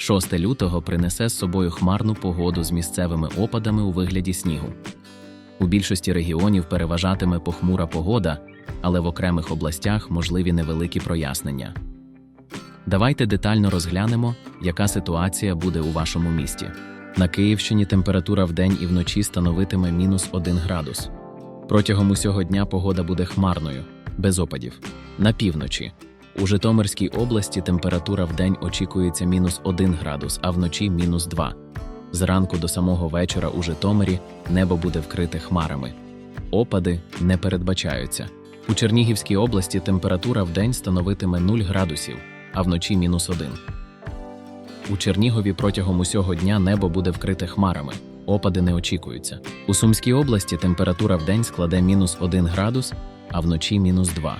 6 лютого принесе з собою хмарну погоду з місцевими опадами у вигляді снігу. У більшості регіонів переважатиме похмура погода, але в окремих областях можливі невеликі прояснення. Давайте детально розглянемо, яка ситуація буде у вашому місті. На Київщині температура вдень і вночі становитиме мінус 1 градус. Протягом усього дня погода буде хмарною, без опадів. На півночі. У Житомирській області температура вдень очікується мінус 1 градус, а вночі мінус 2. Зранку до самого вечора у Житомирі небо буде вкрите хмарами. Опади не передбачаються. У Чернігівській області температура вдень становитиме 0 градусів, а вночі мінус 1. У Чернігові протягом усього дня небо буде вкрите хмарами. Опади не очікуються. У Сумській області температура вдень складе мінус 1 градус, а вночі мінус 2.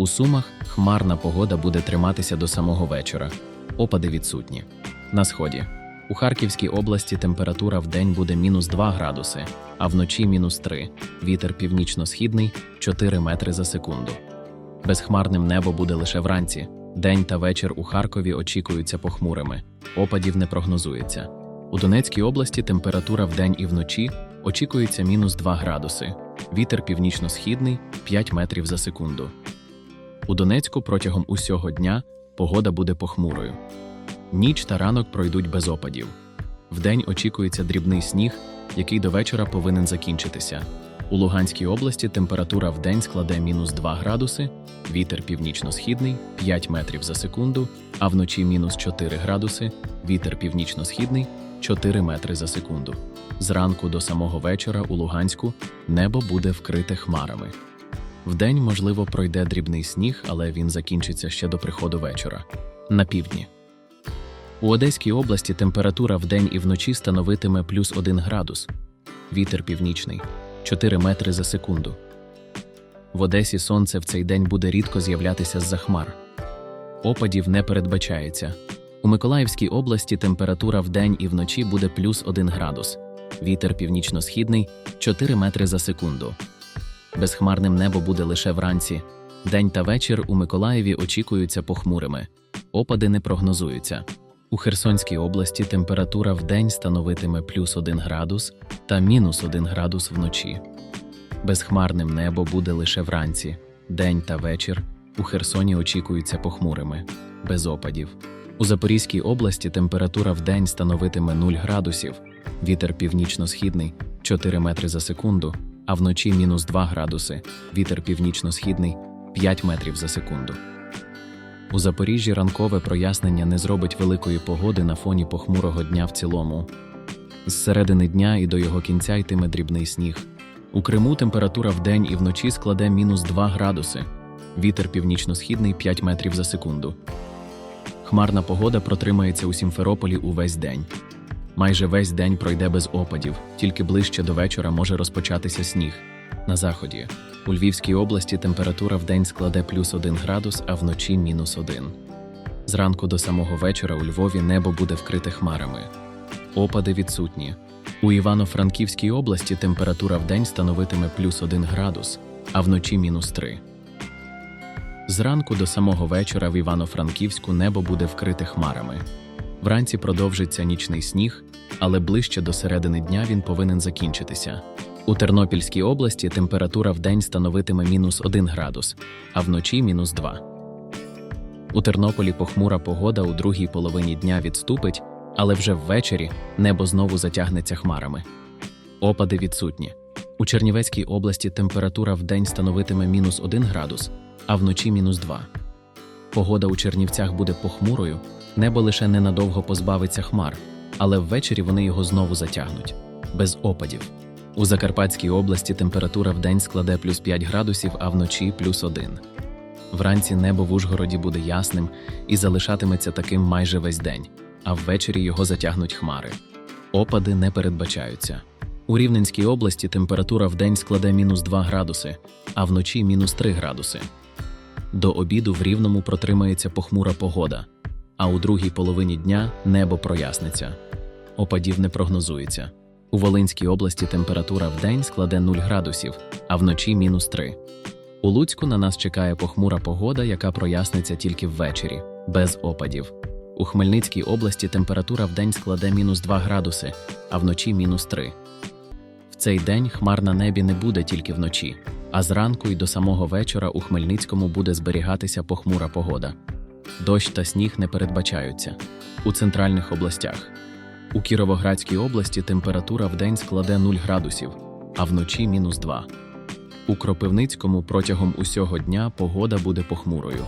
У Сумах хмарна погода буде триматися до самого вечора. Опади відсутні. На сході. У Харківській області температура вдень буде мінус 2 градуси, а вночі мінус 3. Вітер північно-східний 4 метри за секунду. Безхмарним небо буде лише вранці. День та вечір у Харкові очікуються похмурими. Опадів не прогнозується. У Донецькій області температура вдень і вночі очікується мінус 2 градуси. Вітер північно-східний 5 метрів за секунду. У Донецьку протягом усього дня погода буде похмурою. Ніч та ранок пройдуть без опадів. Вдень очікується дрібний сніг, який до вечора повинен закінчитися. У Луганській області температура вдень складе мінус 2 градуси, вітер північно-східний 5 метрів за секунду, а вночі мінус 4 градуси, вітер північно-східний 4 метри за секунду. Зранку до самого вечора у Луганську небо буде вкрите хмарами. Вдень, можливо, пройде дрібний сніг, але він закінчиться ще до приходу вечора. На півдні. У Одеській області температура вдень і вночі становитиме плюс 1 градус. Вітер північний 4 метри за секунду. В Одесі сонце в цей день буде рідко з'являтися з-за хмар. Опадів не передбачається. У Миколаївській області температура вдень і вночі буде плюс 1 градус. Вітер північно-східний 4 метри за секунду. Безхмарним небо буде лише вранці. День та вечір у Миколаєві очікуються похмурими. Опади не прогнозуються. У Херсонській області температура вдень становитиме плюс 1 градус та мінус 1 градус вночі. Безхмарним небо буде лише вранці. День та вечір у Херсоні очікуються похмурими, без опадів. У Запорізькій області температура вдень становитиме 0 градусів, вітер північно-східний 4 метри за секунду, а вночі мінус 2 градуси, вітер північно-східний 5 метрів за секунду. У Запоріжжі ранкове прояснення не зробить великої погоди на фоні похмурого дня в цілому. З середини дня і до його кінця йтиме дрібний сніг. У Криму температура вдень і вночі складе мінус 2 градуси, вітер північно-східний 5 метрів за секунду. Хмарна погода протримається у Сімферополі увесь день. Майже весь день пройде без опадів, тільки ближче до вечора може розпочатися сніг. На заході. У Львівській області температура вдень складе плюс 1 градус, а вночі мінус 1. Зранку до самого вечора у Львові небо буде вкрите хмарами. Опади відсутні. У Івано-Франківській області температура вдень становитиме плюс 1 градус, а вночі мінус 3. Зранку до самого вечора в Івано-Франківську небо буде вкрите хмарами. Вранці продовжиться нічний сніг, але ближче до середини дня він повинен закінчитися. У Тернопільській області температура вдень становитиме мінус 1 градус, а вночі мінус 2. У Тернополі похмура погода у другій половині дня відступить, але вже ввечері небо знову затягнеться хмарами. Опади відсутні. У Чернівецькій області температура вдень становитиме мінус 1 градус, а вночі мінус 2. Погода у Чернівцях буде похмурою, небо лише ненадовго позбавиться хмар, але ввечері вони його знову затягнуть без опадів. У Закарпатській області температура вдень складе плюс 5 градусів, а вночі плюс 1. Вранці небо в Ужгороді буде ясним і залишатиметься таким майже весь день, а ввечері його затягнуть хмари. Опади не передбачаються. У Рівненській області температура вдень складе мінус 2 градуси, а вночі мінус 3 градуси. До обіду в Рівному протримається похмура погода, а у другій половині дня небо проясниться. Опадів не прогнозується. У Волинській області температура вдень складе 0 градусів, а вночі мінус 3. У Луцьку на нас чекає похмура погода, яка проясниться тільки ввечері, без опадів. У Хмельницькій області температура вдень складе мінус 2 градуси, а вночі мінус 3. В цей день хмар на небі не буде тільки вночі, а зранку і до самого вечора у Хмельницькому буде зберігатися похмура погода. Дощ та сніг не передбачаються. У центральних областях. У Кіровоградській області температура вдень складе 0 градусів, а вночі мінус 2. У Кропивницькому протягом усього дня погода буде похмурою.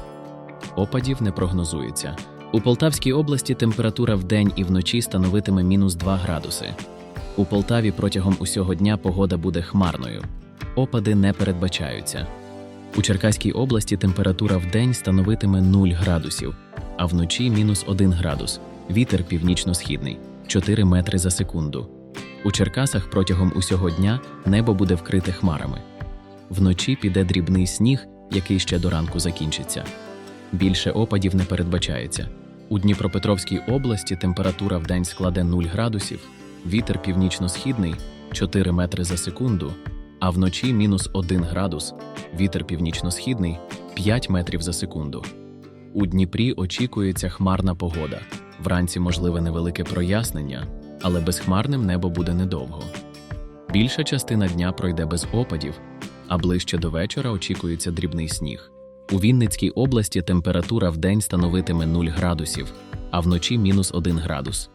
Опадів не прогнозується. У Полтавській області температура вдень і вночі становитиме мінус 2 градуси. У Полтаві протягом усього дня погода буде хмарною. Опади не передбачаються. У Черкаській області температура вдень становитиме 0 градусів, а вночі мінус 1 градус. Вітер північно-східний 4 метри за секунду. У Черкасах протягом усього дня небо буде вкрите хмарами. Вночі піде дрібний сніг, який ще до ранку закінчиться. Більше опадів не передбачається. У Дніпропетровській області температура вдень складе 0 градусів, вітер північно-східний 4 метри за секунду, а вночі мінус 1 градус, вітер північно-східний 5 метрів за секунду. У Дніпрі очікується хмарна погода. Вранці можливе невелике прояснення, але безхмарним небо буде недовго. Більша частина дня пройде без опадів, а ближче до вечора очікується дрібний сніг. У Вінницькій області температура вдень становитиме 0 градусів, а вночі мінус 1 градус.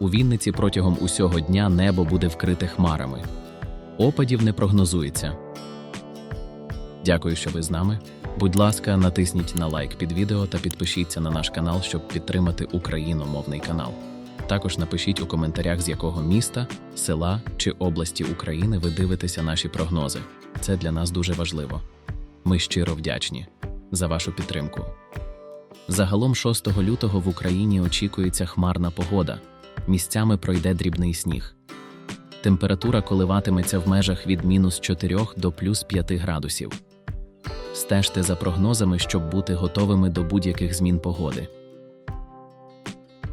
У Вінниці протягом усього дня небо буде вкрите хмарами. Опадів не прогнозується. Дякую, що ви з нами. Будь ласка, натисніть на лайк під відео та підпишіться на наш канал, щоб підтримати україномовний канал. Також напишіть у коментарях, з якого міста, села чи області України ви дивитеся наші прогнози. Це для нас дуже важливо. Ми щиро вдячні за вашу підтримку. Загалом 6 лютого в Україні очікується хмарна погода. Місцями пройде дрібний сніг. Температура коливатиметься в межах від мінус 4 до плюс 5 градусів. Стежте за прогнозами, щоб бути готовими до будь-яких змін погоди.